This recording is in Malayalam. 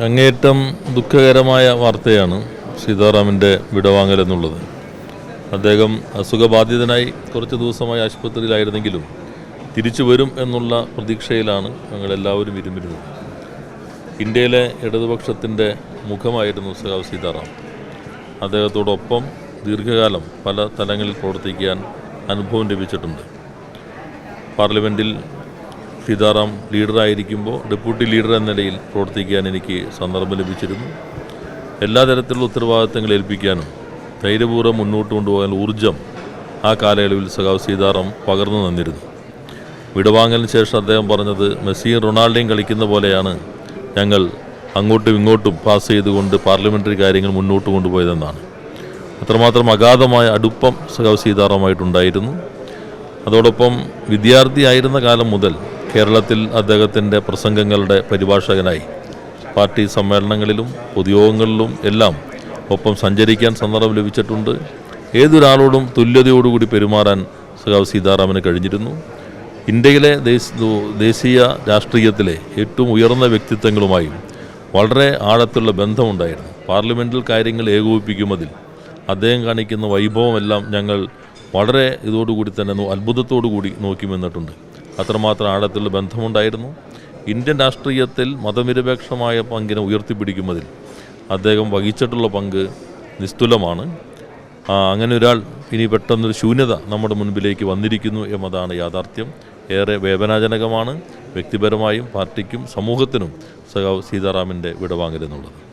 അങ്ങേയറ്റം ദുഃഖകരമായ വാർത്തയാണ് സീതാറാമിന്റെ വിടവാങ്ങൽ എന്നുള്ളത്. അദ്ദേഹം അസുഖബാധിതനായി കുറച്ച് ദിവസമായി ആശുപത്രിയിലായിരുന്നെങ്കിലും തിരിച്ചു വരും എന്നുള്ള പ്രതീക്ഷയിലാണ് ഞങ്ങളെല്ലാവരും ഇരുമിരുന്നത് ഇന്ത്യയിലെ ഇടതുപക്ഷത്തിന്റെ മുഖമായിരുന്നു സഖാവ് സീതാറാം. അദ്ദേഹത്തോടൊപ്പം ദീർഘകാലം പല തലങ്ങളിൽ പ്രവർത്തിക്കാൻ അനുഭവം ലഭിച്ചിട്ടുണ്ട്. പാർലമെന്റിൽ സീതാറാം ലീഡറായിരിക്കുമ്പോൾ ഡെപ്യൂട്ടി ലീഡർ എന്ന നിലയിൽ പ്രവർത്തിക്കാൻ എനിക്ക് സന്ദർഭം ലഭിച്ചിരുന്നു. എല്ലാ തരത്തിലുള്ള ഉത്തരവാദിത്തങ്ങൾ ഏൽപ്പിക്കാനും ധൈര്യപൂർവം മുന്നോട്ട് കൊണ്ടുപോകാൻ ഊർജം ആ കാലയളവിൽ സഖാവ് സീതാറാം പകർന്നു തന്നിരുന്നു. വിടവാങ്ങലിന് ശേഷം അദ്ദേഹം പറഞ്ഞത് മെസ്സിയും റൊണാൾഡോയും കളിക്കുന്ന പോലെയാണ് ഞങ്ങൾ അങ്ങോട്ടും ഇങ്ങോട്ടും പാസ് ചെയ്തുകൊണ്ട് പാർലമെന്ററി കാര്യങ്ങൾ മുന്നോട്ട് കൊണ്ടുപോയതെന്നാണ്. അത്രമാത്രം അഗാധമായ അടുപ്പം സഖാവ് സീതാറാമായിട്ടുണ്ടായിരുന്നു. അതോടൊപ്പം വിദ്യാർത്ഥിയായിരുന്ന കാലം മുതൽ കേരളത്തിൽ അദ്ദേഹത്തിന്റെ പ്രസംഗങ്ങളുടെ പരിഭാഷകനായി. പാർട്ടി സമ്മേളനങ്ങളിലും പൊതുയോഗങ്ങളിലും എല്ലാം ഒപ്പം സഞ്ചരിക്കാൻ സന്ദർഭം ലഭിച്ചിട്ടുണ്ട്. ഏതൊരാളോടും തുല്യതയോടുകൂടി പെരുമാറാൻ സഖാവ് സീതാറാമന് കഴിഞ്ഞിരുന്നു. ഇന്ത്യയിലെ ദേശ- ദേശീയ രാഷ്ട്രീയത്തിലെ ഏറ്റവും ഉയർന്ന വ്യക്തിത്വങ്ങളുമായും വളരെ ആഴത്തുള്ള ബന്ധമുണ്ടായിരുന്നു. പാർലമെന്റിൽ കാര്യങ്ങൾ ഏകോപിപ്പിക്കുമതിൽ അദ്ദേഹം കാണിക്കുന്ന വൈഭവമെല്ലാം ഞങ്ങൾ വളരെ ഇതോടുകൂടി തന്നെ അത്ഭുതത്തോടു കൂടി നോക്കി നിന്നിട്ടുണ്ട് അത്രമാത്രം ആഴത്തിലുള്ള ബന്ധമുണ്ടായിരുന്നു. ഇന്ത്യൻ രാഷ്ട്രീയത്തിൽ മതനിരപേക്ഷമായ പങ്കിനെ ഉയർത്തിപ്പിടിക്കുന്നതിൽ അദ്ദേഹം വഹിച്ചിട്ടുള്ള പങ്ക് നിസ്തുലമാണ്. അങ്ങനെ ഒരാൾ ഇനി പെട്ടെന്നൊരു ശൂന്യത നമ്മുടെ മുൻപിലേക്ക് വന്നിരിക്കുന്നു എന്നതാണ് യാഥാർത്ഥ്യം. ഏറെ വേദനാജനകമാണ് വ്യക്തിപരമായും പാർട്ടിക്കും സമൂഹത്തിനും സഖാവ് സീതാറാമിന്റെ വിടവാങ്ങലെന്നുള്ളത്